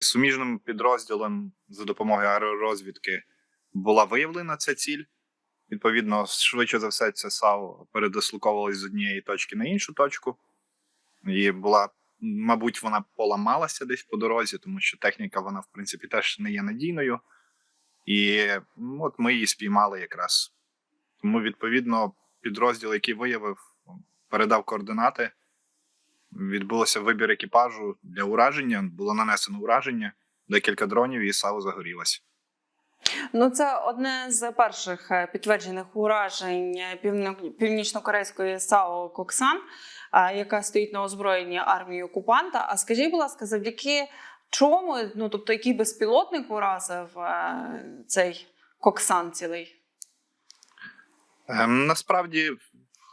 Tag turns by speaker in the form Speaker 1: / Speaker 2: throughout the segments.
Speaker 1: Суміжним підрозділом за допомогою аеророзвідки була виявлена ця ціль. Відповідно, швидше за все, це САУ передислоковувалось з однієї точки на іншу точку. І була, мабуть, вона поламалася десь по дорозі, тому що техніка, вона, в принципі, теж не є надійною. І ну, от ми її спіймали якраз. Тому, відповідно, підрозділ, який виявив, передав координати. Відбулося вибір екіпажу для ураження. Було нанесено ураження, декілька дронів, і САУ загорілася.
Speaker 2: Ну, це одне з перших е, підтверджених уражень північно-корейської САО Коксан, е, яка стоїть на озброєнні армії окупанта. А скажіть, будь ласка, завдяки чому, ну тобто, який безпілотник уразив е, цей Коксан цілий?
Speaker 1: Ем, насправді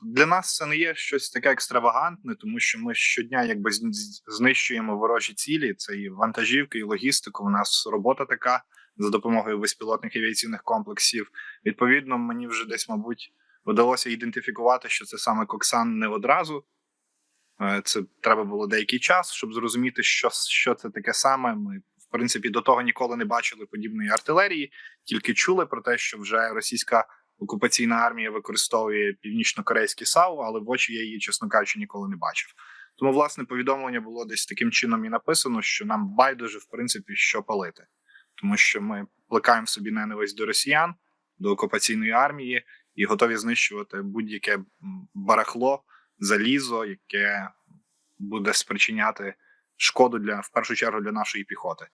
Speaker 1: для нас це не є щось таке екстравагантне, тому що ми щодня якби знищуємо ворожі цілі. Це і вантажівки, і логістику. У нас робота така за допомогою безпілотних авіаційних комплексів. Відповідно, мені вже десь, мабуть, вдалося ідентифікувати, що це саме Коксан не одразу. Е, Це треба було деякий час, щоб зрозуміти, що, що це таке саме. Ми, в принципі, до того ніколи не бачили подібної артилерії, тільки чули про те, що вже російська окупаційна армія використовує північно-корейські САУ, але в очі я її, чесно кажучи, ніколи не бачив. Тому, власне, повідомлення було десь таким чином і написано, що нам байдуже, в принципі, що палити, тому що ми плекаємо собі ненависть до росіян, до окупаційної армії і готові знищувати будь-яке барахло, залізо, яке буде спричиняти шкоду для в першу чергу для нашої піхоти.